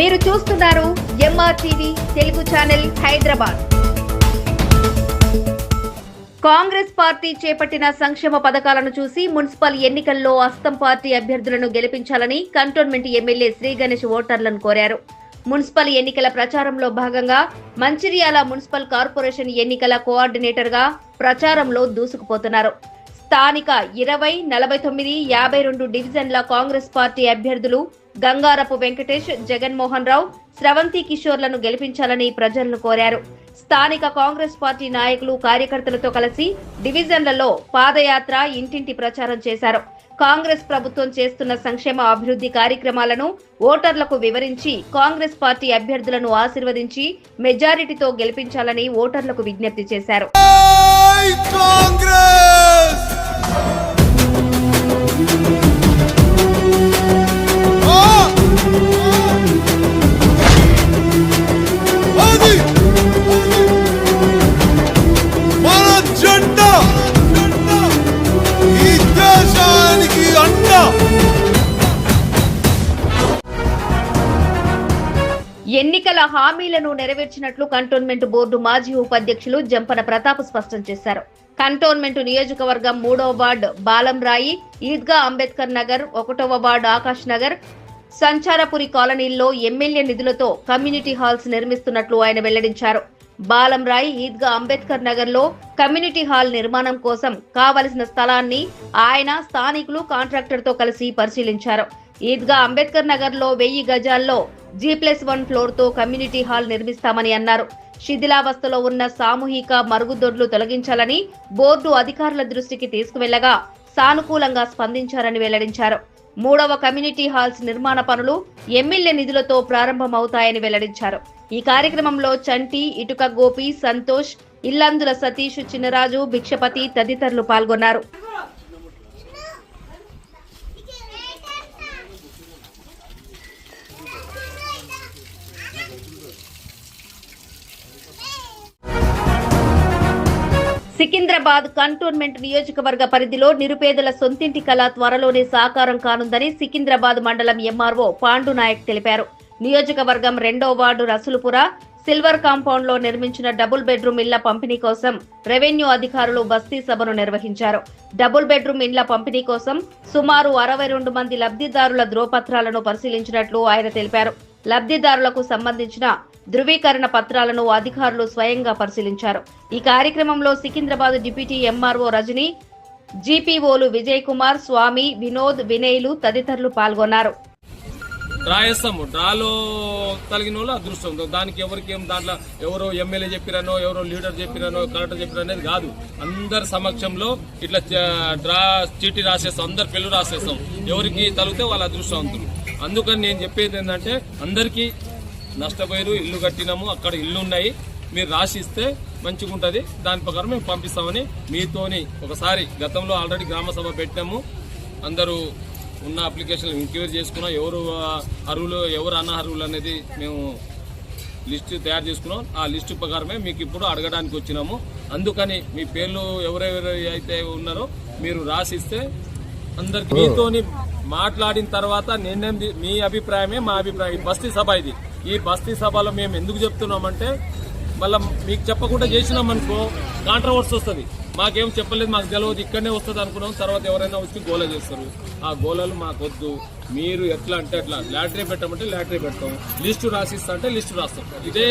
మీరు చూస్తున్నారు MR TV Telugu channel Hyderabad. Congress party చేపట్టిన సంక్షేమ పథకాలను చూసి మున్సిపల్ ఎన్నికల్లో అస్తం పార్టీ అభ్యర్థులను గెలిపించాలని కంటోన్మెంట్ ఎమ్మెల్యే శ్రీ గణేష్ ఓటర్లను కోరారు. మున్సిపల్ ఎన్నికల ప్రచారంలో భాగంగా మంచిర్యాల మున్సిపల్ కార్పొరేషన్ ఎన్నికల కోఆర్డినేటర్గా ప్రచారంలో దూసుకుపోతున్నారు. స్థానిక ఇరవై నలభై తొమ్మిది యాభై రెండు డివిజన్ల కాంగ్రెస్ పార్టీ అభ్యర్థులు గంగారపు వెంకటేష్ జగన్మోహన్ రావు స్రవంతి కిషోర్లను గెలిపించాలని ప్రజలను కోరారు. స్థానిక కాంగ్రెస్ పార్టీ నాయకులు కార్యకర్తలతో కలిసి డివిజన్లలో పాదయాత్ర ఇంటింటి ప్రచారం చేశారు. కాంగ్రెస్ ప్రభుత్వం చేస్తున్న సంక్షేమ అభివృద్ధి కార్యక్రమాలను ఓటర్లకు వివరించి కాంగ్రెస్ పార్టీ అభ్యర్థులను ఆశీర్వదించి మెజారిటీతో గెలిపించాలని ఓటర్లకు విజ్ఞప్తి చేశారు. కాంగ్రెస్! ఎన్నికల హామీలను నెరవేర్చినట్లు కంటోన్మెంట్ బోర్డు మాజీ ఉపాధ్యక్షులు జంపన ప్రతాప్ స్పష్టం చేశారు. కంటోన్మెంట్ నియోజకవర్గం మూడవ వార్డు బాలంరాయి ఈద్గా అంబేద్కర్ నగర్ ఒకటవ వార్డు ఆకాష్ నగర్ సంచారపురి కాలనీల్లో ఎమ్మెల్యే నిధులతో కమ్యూనిటీ హాల్స్ నిర్మిస్తున్నట్లు ఆయన వెల్లడించారు. బాలంరాయి ఈద్గా అంబేద్కర్ నగర్లో కమ్యూనిటీ హాల్ నిర్మాణం కోసం కావలసిన స్థలాన్ని ఆయన స్థానికులు కాంట్రాక్టర్తో కలిసి పరిశీలించారు. ఈద్గా అంబేద్కర్ నగర్లో వెయ్యి గజాల్లో జీ ప్లస్ వన్ ఫ్లోర్తో కమ్యూనిటీ హాల్ నిర్మిస్తామని అన్నారు. శిథిలావస్థలో ఉన్న సామూహిక మరుగుదొడ్లు తొలగించాలని బోర్డు అధికారుల దృష్టికి తీసుకువెళ్ళగా సానుకూలంగా స్పందించారని వెల్లడించారు. మూడవ కమ్యూనిటీ హాల్స్ నిర్మాణ పనులు ఎమ్మెల్యే నిధులతో ప్రారంభమవుతాయని వెల్లడించారు. ఈ కార్యక్రమంలో చంటి ఇటుక గోపి సంతోష్ ఇల్లందుల సతీష్ చిన్నరాజు భిక్షపతి తదితరులు పాల్గొన్నారు. సికింద్రాబాద్ కంటోన్మెంట్ నియోజకవర్గ పరిధిలో నిరుపేదల సొంతింటి కళ త్వరలోనే సాకారం కానుందని సికింద్రాబాద్ మండలం ఎంఆర్ఓ పాండునాయక్ తెలిపారు. నియోజకవర్గం రెండో వార్డు రసులుపుర సిల్వర్ కాంపౌండ్లో నిర్మించిన డబుల్ బెడ్రూమ్ ఇళ్ళ పంపిణీ కోసం రెవెన్యూ అధికారులు బస్తీ సభను నిర్వహించారు. డబుల్ బెడ్రూమ్ ఇండ్ల పంపిణీ కోసం సుమారు అరవై రెండు మంది లబ్ధిదారుల ధ్రువపత్రాలను పరిశీలించినట్లు ఆయన తెలిపారు. లబ్ధిదారులకు సంబంధించిన ధృవీకరణ పత్రాలను అధికారులు స్వయంగా పరిశీలించారు. ఈ కార్యక్రమంలో సికింద్రాబాద్ డిప్యూటీ ఎంఆర్ఓ రజని జీపీఓలు విజయ్ కుమార్ స్వామి వినోద్ వినయ్లు తదితరులు పాల్గొన్నారు. డ్రా వేస్తాము డ్రాలో కలిగిన వాళ్ళు అదృష్టం. దానికి ఎవరికి ఏం దాంట్లో ఎవరో ఎమ్మెల్యే చెప్పిరనో ఎవరో లీడర్ చెప్పిరనో కలెక్టర్ చెప్పిరో అనేది కాదు. అందరి సమక్షంలో ఇట్లా డ్రా చీటీ రాసేస్తాం. అందరు పెళ్ళు రాసేస్తాం. ఎవరికి తగిలితే వాళ్ళ అదృష్టవంతులు. అందుకని నేను చెప్పేది ఏంటంటే అందరికీ నష్టపోయారు ఇల్లు కట్టినాము అక్కడ ఇల్లు ఉన్నాయి మీరు రాసిస్తే మంచిగా ఉంటుంది దాని ప్రకారం మేము పంపిస్తామని మీతోని ఒకసారి గతంలో ఆల్రెడీ గ్రామ సభ పెట్టాము అందరూ ఉన్న అప్లికేషన్లు ఎంక్వైరీ చేసుకున్నాం ఎవరు అర్హులు ఎవరు అనర్హులు అనేది మేము లిస్టు తయారు చేసుకున్నాం. ఆ లిస్టు ప్రకారమే మీకు ఇప్పుడు అడగడానికి వచ్చినాము. అందుకని మీ పేర్లు ఎవరెవరు అయితే ఉన్నారో మీరు రాసిస్తే అందరికి మీతోని మాట్లాడిన తర్వాత నిర్ణయం మీ అభిప్రాయమే మా అభిప్రాయం. బస్తీ సభ ఇది. ఈ బస్తీ సభలో మేము ఎందుకు చెప్తున్నామంటే మళ్ళీ మీకు చెప్పకుండా చేసినాం అనుకో కాంట్రవర్సీ వస్తుంది. మాకేం చెప్పలేదు మాకు తెలియదు ఇక్కడనే వస్తుంది అనుకున్నాం తర్వాత ఎవరైనా వచ్చి గోల చేస్తారు. ఆ గోలలు మాకు వద్దు మీరు ఎట్లా అంటే అట్లా లాటరీ పెట్టమంటే లాటరీ పెడతాం. లిస్టు రాసిస్తా అంటే లిస్టు రాస్తాం. ఇదే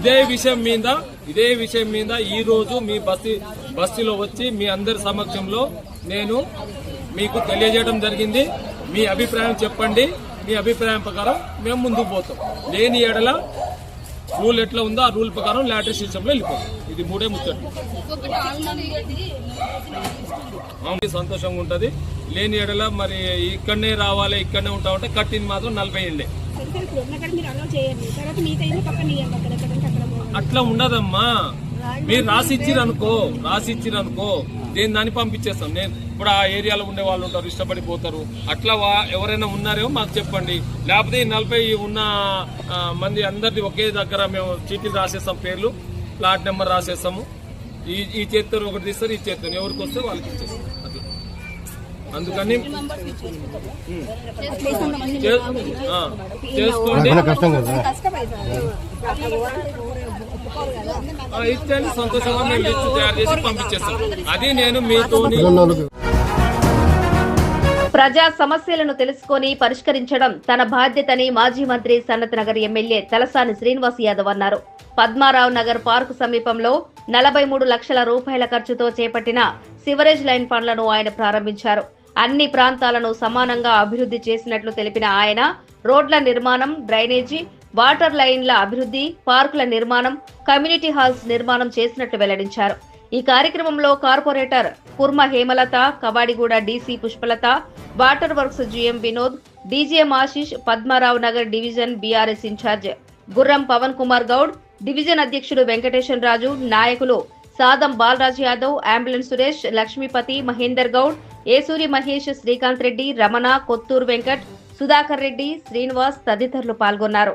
ఇదే విషయం మీద ఇదే విషయం మీద ఈ రోజు మీ బస్తీ బస్తీలో వచ్చి మీ అందరి సమక్షంలో నేను మీకు తెలియజేయడం జరిగింది. మీ అభిప్రాయం చెప్పండి. మీ అభిప్రాయం ప్రకారం మేము ముందుకు పోతాం. లేని ఏడల రూల్ ఎట్లా ఉందో ఆ రూల్ ప్రకారం లాటరీ సిస్టంలో వెళ్ళిపోతాం. ఇది మూడే ముచ్చట్లు. అవును సంతోషంగా ఉంటుంది. లేని ఏడల మరి ఇక్కడనే రావాలి ఇక్కడనే ఉంటామంటే కట్టింది మాత్రం నలభై ఏళ్ళే. అట్లా ఉండదమ్మా. మీరు రాసిచ్చిరనుకో రాసిచ్చిరనుకో. దేని దాన్ని పంపించేస్తాం నేను ఇప్పుడు ఆ ఏరియాలో ఉండే వాళ్ళు ఉంటారు ఇష్టపడిపోతారు. అట్లా వా- ఎవరైనా ఉన్నారేమో మాకు చెప్పండి. లేకపోతే ఈ నలభై ఉన్న మంది అందరిది ఒకే దగ్గర మేము చీటీలు రాసేస్తాం పేర్లు ప్లాట్ నెంబర్ రాసేస్తాము. ఈ ఈ చేతితో ఒకటి తీస్తారు ఈ చేతితో ఎవరికి వస్తే వాళ్ళకి ఇచ్చేస్తాం. అట్లా. అందుకని చేసుకోండి. ఇచ్చేయండి సంతోషంగా మేము ఇచ్చి తయారు చేసి పంపించేస్తాం. అది నేను మీతో ప్రజా సమస్యలను తెలుసుకొని పరిష్కరించడం తన బాధ్యతని మాజీ మంత్రి సన్నత్ నగర్ ఎమ్మెల్యే తలసాని శ్రీనివాస్ యాదవ్ అన్నారు. పద్మారావు నగర్ పార్కు సమీపంలో నలభై మూడు లక్షల రూపాయల ఖర్చుతో చేపట్టిన సివరేజ్ లైన్ పనులను ఆయన ప్రారంభించారు. అన్ని ప్రాంతాలను సమానంగా అభివృద్ధి చేసినట్లు తెలిపిన ఆయన రోడ్ల నిర్మాణం డ్రైనేజీ వాటర్ లైన్ల అభివృద్ధి పార్కుల నిర్మాణం కమ్యూనిటీ హాల్స్ నిర్మాణం చేసినట్లు వెల్లడించారు. ఈ కార్యక్రమంలో corporator Kurma Hemalatha Kavadiguda DC Pushpalatha water works GM Vinod DGM Ashish Padmarao Nagar division BRS in charge Gurram Pavan Kumar Goud division అధ్యక్షుడు వెంకటేశ్వర రాజు నాయకులు సాదం బాలరాజ్ యాదవ్ అంబులెన్స్ సురేష్ లక్ష్మీపతి మహేందర్ గౌడ్ ఏసూరి మహేష్ శ్రీకాంత్ రెడ్డి రమణ కొత్తూరు వెంకట్ సుధాకర్ రెడ్డి శ్రీనివాస్ తదితరులు పాల్గొన్నారు.